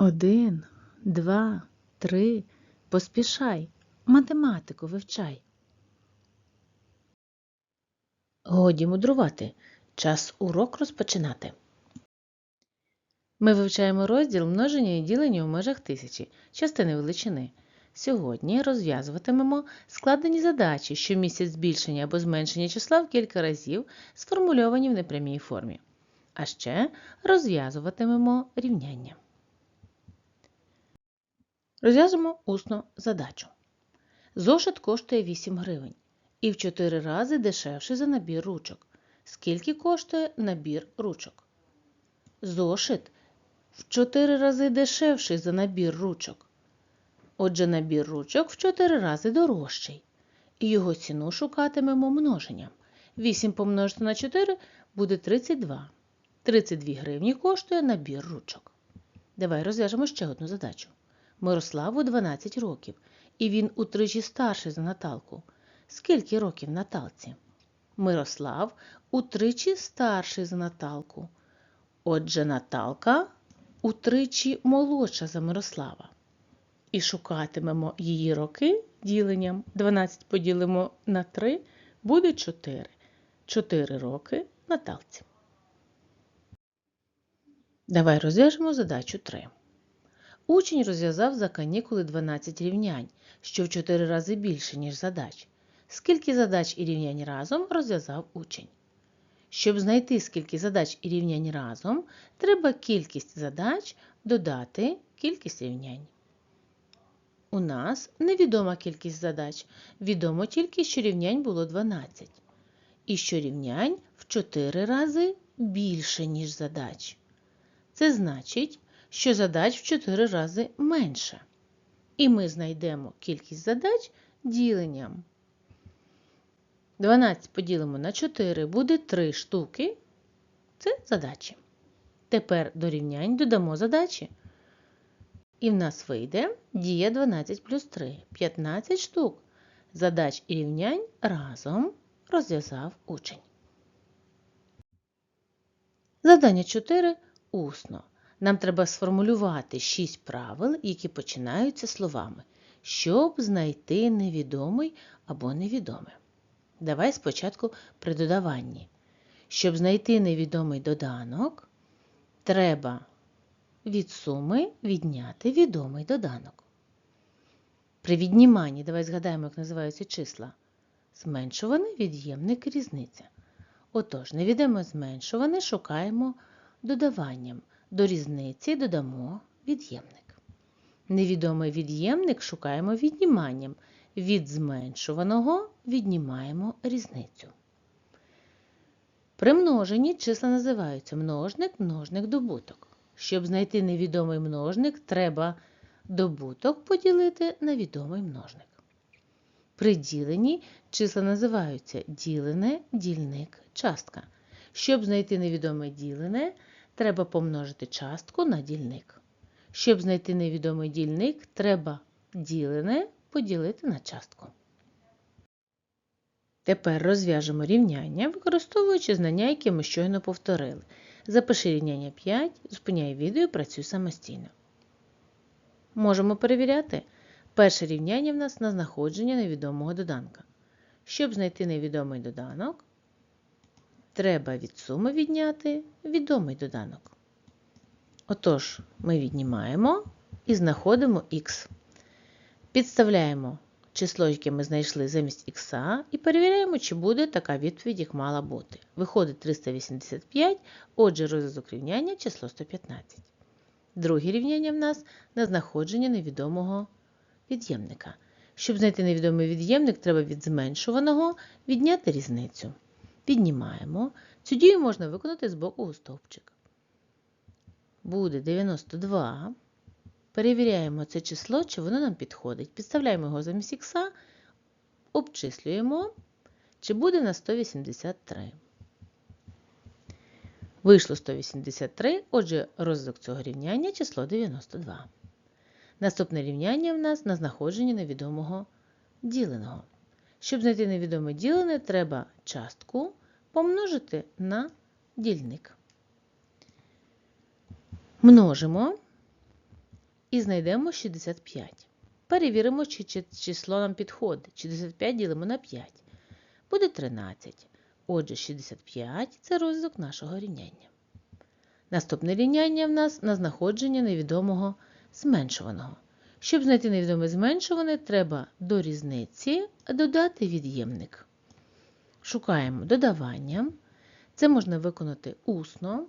Один, два, три. Поспішай, математику вивчай. Годі мудрувати. Час урок розпочинати. Ми вивчаємо розділ множення і ділення у межах тисячі, частини величини. Сьогодні розв'язуватимемо складені задачі, що містять збільшення або зменшення числа в кілька разів, сформульовані в непрямій формі. А ще розв'язуватимемо рівняння. Розв'яжемо усно задачу. Зошит коштує 8 гривень і в 4 рази дешевший за набір ручок. Скільки коштує набір ручок? Зошит в 4 рази дешевший за набір ручок. Отже, набір ручок в 4 рази дорожчий. І його ціну шукатимемо множенням. 8 помножити на 4 буде 32. 32 гривні коштує набір ручок. Давай розв'яжемо ще одну задачу. Мирославу 12 років, і він утричі старший за Наталку. Скільки років Наталці? Мирослав утричі старший за Наталку. Отже, Наталка утричі молодша за Мирослава. І шукатимемо її роки діленням. 12 поділимо на 3 буде 4. 4 роки Наталці. Давай розв'яжемо задачу 3. Учень розв'язав за канікули 12 рівнянь, що в 4 рази більше, ніж задач. Скільки задач і рівнянь разом розв'язав учень? Щоб знайти, скільки задач і рівнянь разом, треба кількість задач додати кількість рівнянь. У нас невідома кількість задач. Відомо тільки, що рівнянь було 12. І що рівнянь в 4 рази більше, ніж задач. Це значить, що задач в 4 рази менше. І ми знайдемо кількість задач діленням. 12 поділимо на 4 буде 3 штуки. Це задачі. Тепер до рівнянь додамо задачі. І в нас вийде дія 12 плюс 3 15 штук. Задач і рівнянь разом розв'язав учень. Задання 4 усно. Нам треба сформулювати 6 правил, які починаються словами, щоб знайти невідомий або невідоме. Давай спочатку при додаванні. Щоб знайти невідомий доданок, треба від суми відняти відомий доданок. При відніманні, давай згадаємо, як називаються числа. Зменшуване, від'ємник, різниця. Отож, невідоме зменшуване шукаємо додаванням. До різниці додамо від'ємник. Невідомий від'ємник шукаємо відніманням. Від зменшуваного віднімаємо різницю. При множенні числа називаються множник, множник, добуток. Щоб знайти невідомий множник, треба добуток поділити на відомий множник. При діленні числа називаються ділене, дільник, частка. Щоб знайти невідоме ділене, треба помножити частку на дільник. Щоб знайти невідомий дільник, треба ділене поділити на частку. Тепер розв'яжемо рівняння, використовуючи знання, які ми щойно повторили. Запиши рівняння 5, зупиняй відео і працюй самостійно. Можемо перевіряти. Перше рівняння в нас на знаходження невідомого доданка. Щоб знайти невідомий доданок, треба від суми відняти відомий доданок. Отож, ми віднімаємо і знаходимо х. Підставляємо число, яке ми знайшли замість х, і перевіряємо, чи буде така відповідь, як мала бути. Виходить 385, отже, розв'язок рівняння число 115. Друге рівняння в нас на знаходження невідомого від'ємника. Щоб знайти невідомий від'ємник, треба від зменшуваного відняти різницю. Піднімаємо. Цю дію можна виконати з боку у стовпчик. Буде 92. Перевіряємо це число, чи воно нам підходить. Підставляємо його замість х, обчислюємо, чи буде на 183. Вийшло 183, отже, розв'язок цього рівняння число 92. Наступне рівняння в нас на знаходження невідомого діленого. Щоб знайти невідоме ділене, треба частку помножити на дільник. Множимо і знайдемо 65. Перевіримо, чи чи- число нам підходить. 65 ділимо на 5. Буде 13. Отже, 65 це розв'язок нашого рівняння. Наступне рівняння в нас на знаходження невідомого зменшуваного. Щоб знайти невідоме зменшуване, треба до різниці додати від'ємник. Шукаємо додавання. Це можна виконати усно.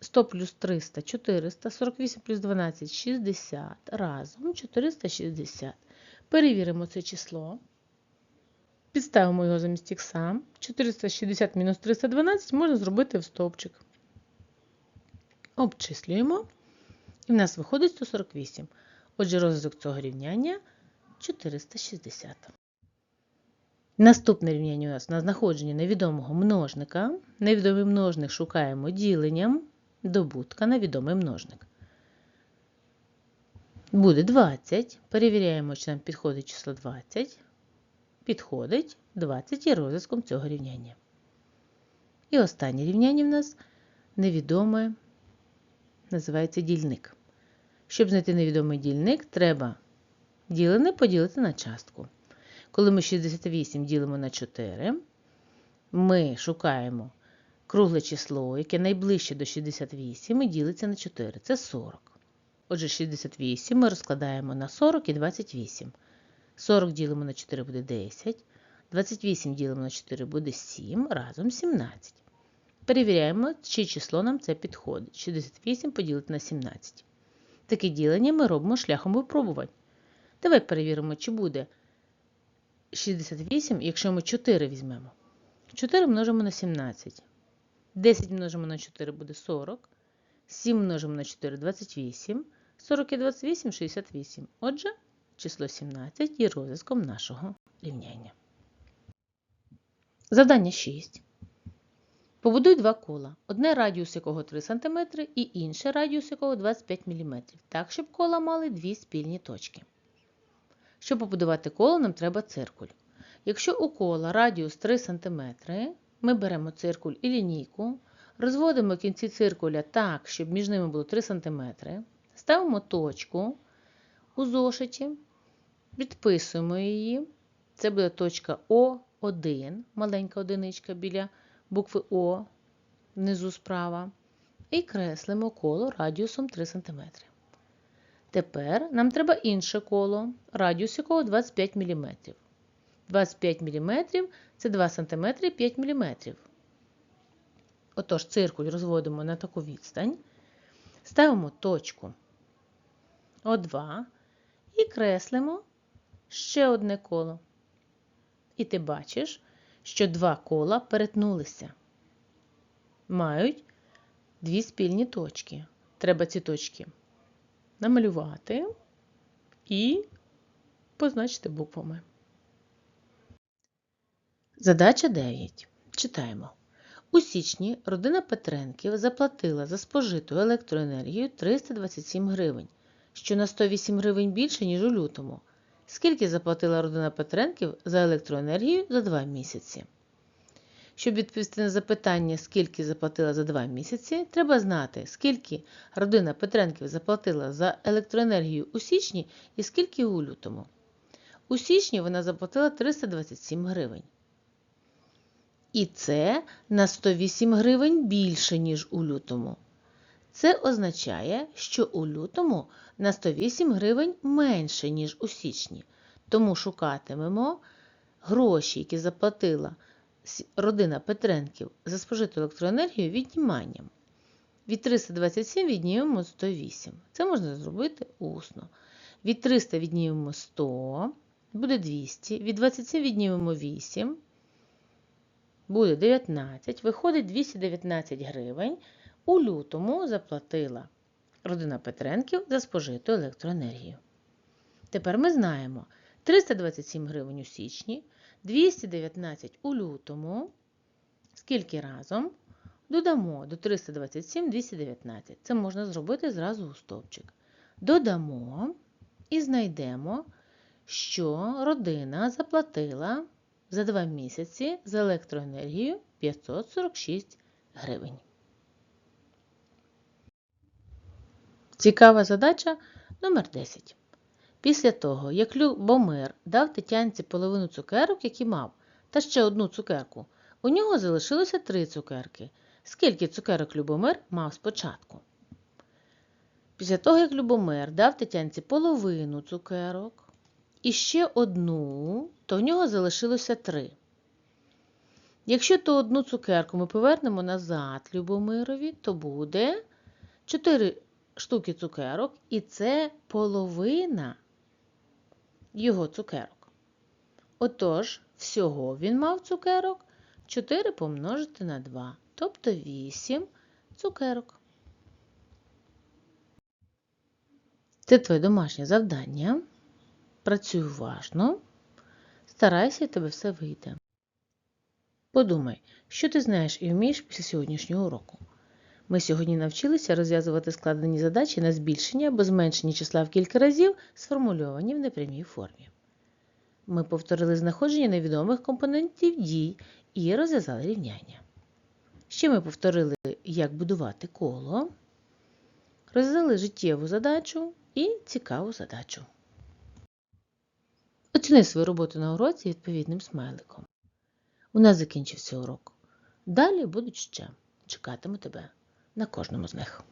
100 плюс 300 400, 48 плюс 12 60, разом 460. Перевіримо це число. Підставимо його замість ікса. 460 мінус 312 можна зробити в стовпчик. Обчислюємо. І в нас виходить 148. Отже, розв'язок цього рівняння 460. Наступне рівняння у нас на знаходження невідомого множника. Невідомий множник шукаємо діленням добутка на відомий множник. Буде 20. Перевіряємо, чи нам підходить число 20. Підходить 20 є розв'язком цього рівняння. І останнє рівняння в нас невідоме, називається дільник. Щоб знайти невідомий дільник, треба ділене поділити на частку. Коли ми 68 ділимо на 4, ми шукаємо кругле число, яке найближче до 68 і ділиться на 4. Це 40. Отже, 68 ми розкладаємо на 40 і 28. 40 ділимо на 4 буде 10. 28 ділимо на 4 буде 7, разом 17. Перевіряємо, чи число нам це підходить. 68 поділити на 17. Таке ділення ми робимо шляхом випробувань. Давай перевіримо, чи буде 68, якщо ми 4 візьмемо. 4 множимо на 17. 10 множимо на 4 буде 40. 7 множимо на 4 28. 40 і 28 68. Отже, число 17 є розв'язком нашого рівняння. Завдання 6. Побудуй два кола. Одне радіус якого 3 см і інше радіус якого 25 мм. Так, щоб кола мали дві спільні точки. Щоб побудувати коло, нам треба циркуль. Якщо у кола радіус 3 см, ми беремо циркуль і лінійку, розводимо кінці циркуля так, щоб між ними було 3 см, ставимо точку у зошиті, відписуємо її. Це буде точка О1, маленька одиничка біля букви О внизу справа. І креслимо коло радіусом 3 см. Тепер нам треба інше коло, радіус якого 25 мм. 25 мм це 2 см 5 мм. Отож, циркуль розводимо на таку відстань, ставимо точку О2 і креслимо ще одне коло. І ти бачиш, що два кола перетнулися. Мають дві спільні точки. Треба ці точки намалювати і позначити буквами. Задача 9. Читаємо. У січні родина Петренків заплатила за спожиту електроенергію 327 гривень, що на 108 гривень більше, ніж у лютому. Скільки заплатила родина Петренків за електроенергію за 2 місяці? Щоб відповісти на запитання, скільки заплатила за 2 місяці, треба знати, скільки родина Петренків заплатила за електроенергію у січні і скільки у лютому. У січні вона заплатила 327 гривень. І це на 108 гривень більше, ніж у лютому. Це означає, що у лютому на 108 гривень менше, ніж у січні. Тому шукатимемо гроші, які заплатила родина Петренків за спожиту електроенергію відніманням. Від 327 віднімемо 108. Це можна зробити усно. Від 300 віднімемо 100, буде 200. Від 27 віднімемо 8, буде 19. Виходить 219 гривень. У лютому заплатила родина Петренків за спожиту електроенергію. Тепер ми знаємо 327 гривень у січні, 219 у лютому. Скільки разом? Додамо до 327 219. Це можна зробити зразу у стовпчик. Додамо і знайдемо, що родина заплатила за 2 місяці за електроенергію 546 гривень. Цікава задача Номер 10. Після того, як Любомир дав Тетянці половину цукерок, які мав, та ще одну цукерку, у нього залишилося три цукерки. Скільки цукерок Любомир мав спочатку? Після того, як Любомир дав Тетянці половину цукерок і ще одну, то в нього залишилося три. Якщо ту одну цукерку ми повернемо назад Любомирові, то буде 4 штуки цукерок, і це половина його цукерок. Отож, всього він мав цукерок 4 помножити на 2, тобто 8 цукерок. Це твоє домашнє завдання. Працюй уважно, старайся, і тебе все вийде. Подумай, що ти знаєш і вмієш після сьогоднішнього уроку. Ми сьогодні навчилися розв'язувати складені задачі на збільшення або зменшення числа в кілька разів, сформульовані в непрямій формі. Ми повторили знаходження невідомих компонентів дій і розв'язали рівняння. Ще ми повторили, як будувати коло, розв'язали життєву задачу і цікаву задачу. Оціни свою роботу на уроці відповідним смайликом. У нас закінчився урок. Далі будуть ще. Чекатиму тебе на кожному з них.